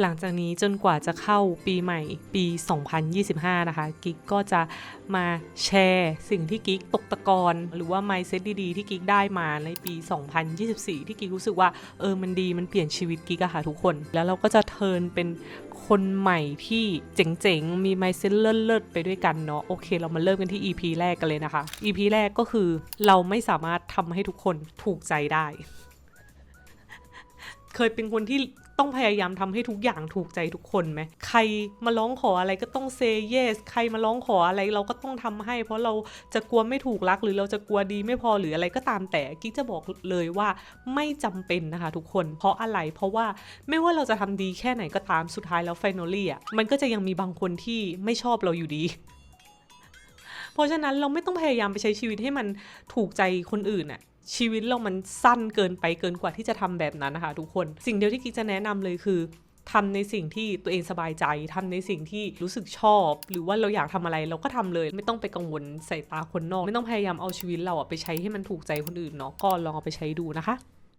หลังจากนี้จนกว่าจะเข้าปีใหม่ปี 2025 นะคะ กิ๊กก็จะมาแชร์สิ่งที่กิ๊กตกตะกอนหรือว่า mindset ดีๆ ที่กิ๊กได้มาในปี 2024 ที่กิ๊กรู้สึกว่าเออมันดีมันเปลี่ยนชีวิตกิ๊กอะค่ะทุกคน แล้วเราก็จะเทินเป็นคนใหม่ที่เจ๋งๆ มี mindset เลิศๆไปด้วยกันเนาะโอเคเรามาเริ่มกันที่ EP แรกกันเลยนะคะ EP แรกก็คือเราไม่สามารถทำให้ทุกคนถูกใจได้ เคยเป็นคนที่ต้องพยายามทำให้ทุกอย่างถูกใจทุกคนไหมใครมาร้องขออะไรก็ต้อง say yes ใครมาร้องขออะไรเราก็ต้องทำให้ เพราะเราจะกลัวไม่ถูกรักหรือเราจะกลัวดีไม่พอหรืออะไรก็ตามแต่กิ๊กจะบอกเลยว่าไม่จำเป็นนะคะทุกคน เพราะอะไรเพราะว่าไม่ว่าเราจะทำดีแค่ไหนก็ตามสุดท้ายแล้ว finally อะมันก็จะยังมีบางคนที่ไม่ชอบเราอยู่ดี เพราะฉะนั้นเราไม่ต้องพยายามไปใช้ชีวิตให้มันถูกใจคนอื่นอะชีวิตเรามันสั้นเกินไปเกินกว่าที่จะทำแบบนั้นนะคะทุกคนสิ่งเดียวที่กิ๊กจะแนะนำเลยคือทำในสิ่งที่ตัวเองสบายใจทำในสิ่งที่รู้สึกชอบ หรือว่าเราอยากทำอะไรเราก็ทำเลย ไม่ต้องไปกังวลใส่ตาคนนอก ไม่ต้องพยายามเอาชีวิตเราอะไปใช้ให้มันถูกใจคนอื่นเนาะก็ลองเอาไปใช้ดูนะคะ